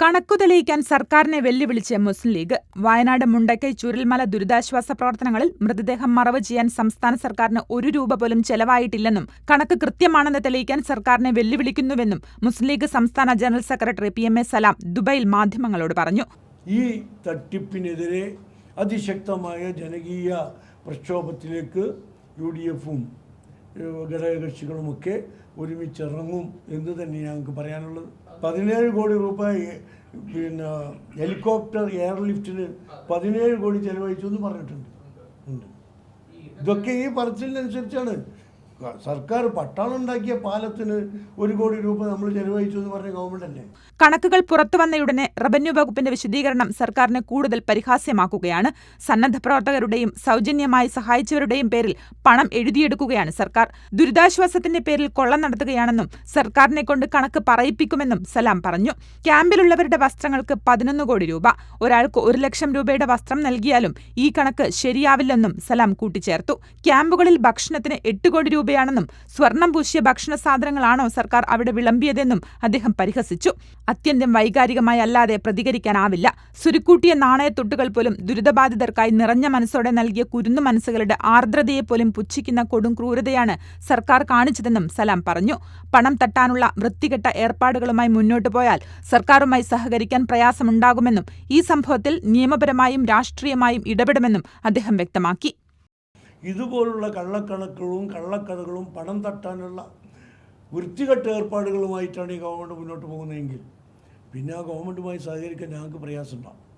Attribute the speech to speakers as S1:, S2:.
S1: കണക്കു തെളിയിക്കാൻ സർക്കാരിനെ വെല്ലുവിളിച്ച് മുസ്ലിം ലീഗ്. വയനാട് മുണ്ടക്കൈ ചുരൽമല ദുരിതാശ്വാസ പ്രവർത്തനങ്ങളിൽ മൃതദേഹം മറവ് ചെയ്യാൻ സംസ്ഥാന സർക്കാരിന് ഒരു രൂപ പോലും ചെലവായിട്ടില്ലെന്നും കണക്ക് കൃത്യമാണെന്ന് തെളിയിക്കാൻ സർക്കാരിനെ വെല്ലുവിളിക്കുന്നുവെന്നും മുസ്ലിം ലീഗ് സംസ്ഥാന general secretary P M A Salam ദുബൈയിൽ മാധ്യമങ്ങളോട് പറഞ്ഞു.
S2: ഈ തട്ടിപ്പിനെതിരെ അതിശക്തമായ ജനകീയ പ്രക്ഷോഭത്തിലേക്ക് യു ഡി എഫും ഘടകകക്ഷികളുമൊക്കെ ഒരുമിച്ചിറങ്ങും എന്ന് തന്നെ ഞങ്ങൾക്ക് പറയാനുള്ളത്. പതിനേഴ് കോടി രൂപ പിന്നെ ഹെലികോപ്റ്റർ എയർലിഫ്റ്റിന് പതിനേഴ് കോടി ചെലവഴിച്ചു എന്ന് പറഞ്ഞിട്ടുണ്ട്. ഇതൊക്കെ ഈ പറച്ചിലിനനുസരിച്ചാണ് സർക്കാർ പട്ടാളം ഉണ്ടാക്കിയ പാലത്തിന് ഒരു കോടി രൂപ നമ്മൾ ചെലവഴിച്ചു എന്ന് പറഞ്ഞ ഗവൺമെന്റ് അല്ലേ?
S1: കണക്കുകൾ പുറത്തുവന്നയുടനെ റവന്യൂ വകുപ്പിന്റെ വിശദീകരണം സർക്കാരിനെ കൂടുതൽ പരിഹാസ്യമാക്കുകയാണ്. സന്നദ്ധ പ്രവർത്തകരുടെയും സൗജന്യമായി സഹായിച്ചവരുടെയും പേരിൽ പണം എഴുതിയെടുക്കുകയാണ് സർക്കാർ. ദുരിതാശ്വാസത്തിന്റെ പേരിൽ കൊള്ള നടത്തുകയാണെന്നും സർക്കാരിനെ കൊണ്ട് കണക്ക് പറയിപ്പിക്കുമെന്നും സലാം പറഞ്ഞു. ക്യാമ്പിലുള്ളവരുടെ വസ്ത്രങ്ങൾക്ക് പതിനൊന്ന് കോടി രൂപ. ഒരാൾക്ക് ഒരു ലക്ഷം രൂപയുടെ വസ്ത്രം നൽകിയാലും ഈ കണക്ക് ശരിയാവില്ലെന്നും സലാം കൂട്ടിച്ചേർത്തു. ക്യാമ്പുകളിൽ ഭക്ഷണത്തിന് എട്ട് കോടി രൂപയാണെന്നും സ്വർണം പൂശിയ ഭക്ഷണ സാധനങ്ങളാണോ സർക്കാർ അവിടെ വിളമ്പിയതെന്നും അദ്ദേഹം പരിഹസിച്ചു. അത്യന്തം വൈകാരികമായി അല്ലാതെ പ്രതികരിക്കാനാവില്ല. സുരുക്കൂട്ടിയ നാണയത്തൊട്ടുകൾ പോലും ദുരിതബാധിതർക്കായി നിറഞ്ഞ മനസ്സോടെ നൽകിയ കുരുന്നു മനസ്സുകളുടെ ആർദ്രതയെപ്പോലും പുച്ഛിക്കുന്ന കൊടും ക്രൂരതയാണ് സർക്കാർ കാണിച്ചതെന്നും സലാം പറഞ്ഞു. പണം തട്ടാനുള്ള വൃത്തികെട്ട ഏർപ്പാടുകളുമായി മുന്നോട്ടു പോയാൽ സർക്കാരുമായി സഹകരിക്കാൻ പ്രയാസമുണ്ടാകുമെന്നും ഈ സംഭവത്തിൽ നിയമപരമായും രാഷ്ട്രീയമായും ഇടപെടുമെന്നും അദ്ദേഹം വ്യക്തമാക്കി.
S2: ഇതുപോലുള്ള കള്ളക്കണക്കുകളും കള്ളക്കഥകളും പണം തട്ടാനുള്ള വൃത്തികെട്ട ഏർപ്പാടുകളുമായിട്ടാണ് ഈ ഗവൺമെന്റ് മുന്നോട്ട് പോകുന്നതെങ്കിൽ പിന്നെ ആ ഗവൺമെന്റുമായി സഹകരിക്കാൻ ഞങ്ങൾക്ക് പ്രയാസമുണ്ടാകും